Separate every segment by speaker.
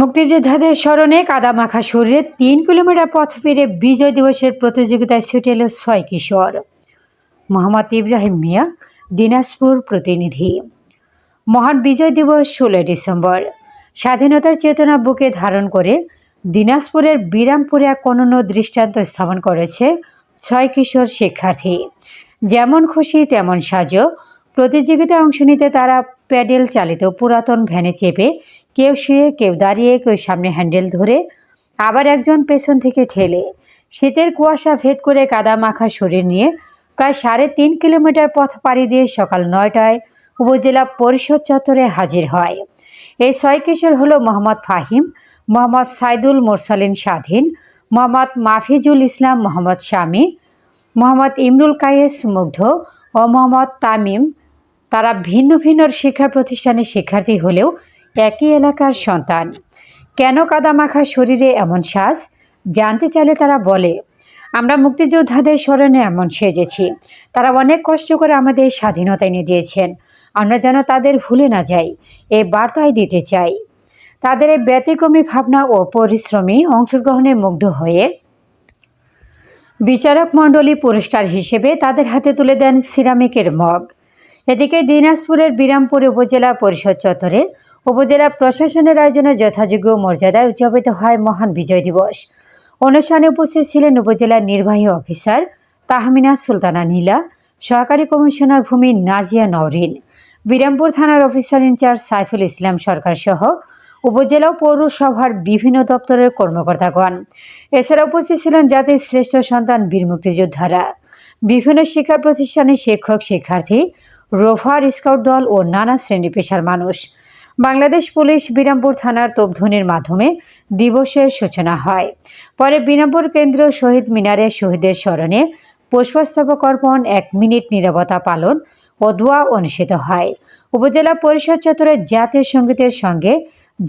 Speaker 1: মুক্তিযোদ্ধাদের স্মরণে কাদামাখা শরীরে তিন কিলোমিটার পথ ফিরে বিজয় দিবসের প্রতিযোগিতায় ছুটে এলো ছয় কিশোর মোহাম্মদ ইব্রাহিম মিয়া দিনাজপুর প্রতিনিধি মহান বিজয় দিবস ষোলোই ডিসেম্বর স্বাধীনতার চেতনা বুকে ধারণ করে দিনাজপুরের বিরামপুরে এক অনন্য দৃষ্টান্ত স্থাপন করেছে ছয় কিশোর শিক্ষার্থী যেমন খুশি তেমন সাজো প্রতিযোগিতায় অংশ নিতে তারা প্যাডেল চালিত পুরাতন ভ্যানে চেপে কেউ শুয়ে কেউ দাঁড়িয়ে কেউ সামনে হ্যান্ডেল ধরে আবার একজন পেছন থেকে ঠেলে শীতের কুয়াশা ভেদ করে কাদা মাখা শরীর নিয়ে প্রায় সাড়ে তিন কিলোমিটার পথ পাড়ি দিয়ে সকাল নয়টায় উপজেলা পরিষদ চত্বরে হাজির হয় এই ছয় কিশোর হল মোহাম্মদ ফাহিম মোহাম্মদ সাইদুল মোরসালিন স্বাধীন মোহাম্মদ মাফিজুল ইসলাম মোহাম্মদ শামী মোহাম্মদ ইমরুল কায়েস মুগ্ধ ও মোহাম্মদ তামিম তারা ভিন্ন ভিন্ন শিক্ষা প্রতিষ্ঠানের শিক্ষার্থী হলেও একই এলাকার সন্তান কেন কাদামাখা শরীরে এমন শ্বাস জানতে চাইলে তারা বলে আমরা মুক্তিযোদ্ধাদের স্মরণে এমন সেজেছি তারা অনেক কষ্ট করে আমাদের স্বাধীনতা এনে দিয়েছেন আমরা যেন তাদের ভুলে না যাই এই বার্তায় দিতে চাই তাদের এই ব্যতিক্রমী ভাবনা ও পরিশ্রমী অংশগ্রহণে মুগ্ধ হয়ে বিচারক মণ্ডলী পুরস্কার হিসেবে তাদের হাতে তুলে দেন সিরামিকের মগ এদিকে দিনাজপুরের বিরামপুর উপজেলা পরিষদ চত্বরে উপজেলা প্রশাসনের আয়োজনে যথাযোগ্য মর্যাদায় উদযাপিত হয় মহান বিজয় দিবস অনুষ্ঠানে উপস্থিত ছিলেন উপজেলার নির্বাহী অফিসার তাহমিনা সুলতানা নীলা সহকারী কমিশনার ভূমি নাজিয়া নওরিন বিরামপুর থানার অফিসার ইনচার্জ সাইফুল ইসলাম সরকার সহ উপজেলা পৌরসভার বিভিন্ন দপ্তরের কর্মকর্তাগণ এছাড়া উপস্থিত ছিলেন জাতির শ্রেষ্ঠ সন্তান বীর মুক্তিযোদ্ধারা বিভিন্ন শিক্ষা প্রতিষ্ঠানের শিক্ষক শিক্ষার্থী রোভার স্কাউট দল ও নানা শ্রেণী পেশার মানুষ বাংলাদেশ পুলিশ বিরামপুর থানার তোপধ্বনির মাধ্যমে দিবসের সূচনা হয় পরে বিরামপুর কেন্দ্র শহীদ মিনারে শহীদের স্মরণে পুষ্পস্তবক অর্পণ এক মিনিট নিরবতা পালন ও দোয়া অনুষ্ঠিত হয় উপজেলা পরিষদ চত্বরে জাতীয় সঙ্গীতের সঙ্গে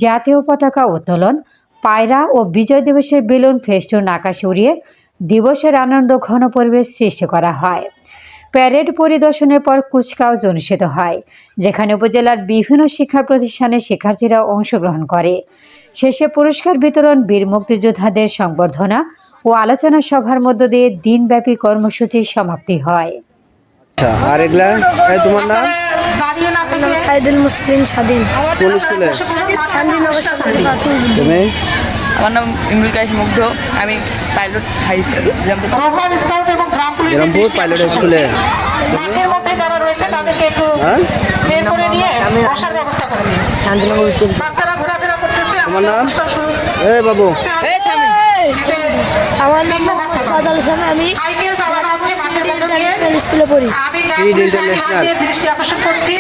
Speaker 1: জাতীয় পতাকা উত্তোলন পায়রা ও বিজয় দিবসের বেলুন ফেস্টুন আকাশে উড়িয়ে দিবসের আনন্দ ঘন পরিবেশ সৃষ্টি করা হয় প্যারেড পরিদর্শনের পর কুচকাওয়াজ অনুষ্ঠিত হয় যেখানে উপজেলার বিভিন্ন শিক্ষা প্রতিষ্ঠানের শিক্ষার্থীরা অংশগ্রহণ করে শেষে পুরস্কার বিতরণ বীর মুক্তিযোদ্ধাদের সংবর্ধনা ও আলোচনা সভার মধ্য দিয়ে দিনব্যাপী কর্মসূচির সমাপ্তি হয়
Speaker 2: আচ্ছা,
Speaker 3: আমার নাম ইমরুল কাইস মুগ্ধ আমি pilot high
Speaker 2: school Rampur pilot স্কুলে হ্যাঁ? আমার নাম বাবু
Speaker 4: আমার নাম সামনে আমি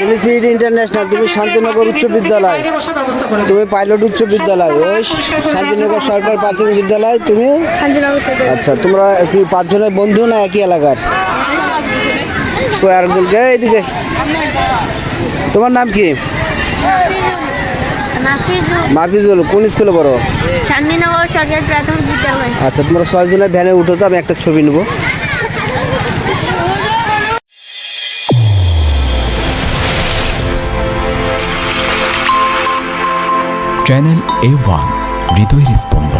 Speaker 2: তুমি ইন্টারন্যাশনাল তুমি শান্তিনগর উচ্চ বিদ্যালয় তুমি পাইলট উচ্চ বিদ্যালয় ওই শান্তিনগর সরকার প্রাথমিক বিদ্যালয় তুমি আচ্ছা তোমরা কি পাঁচজনের বন্ধু না একই এলাকার তোমার নাম কি মাফিজুল কোন স্কুলে পড়ো
Speaker 5: সরকারি প্রাথমিক বিদ্যালয়
Speaker 2: আচ্ছা তোমরা ছয়জনে ভ্যানে উঠো তো আমি একটা ছবি নেবো
Speaker 6: চ্যানেল এ ওয়ান হৃদয় স্পন্দন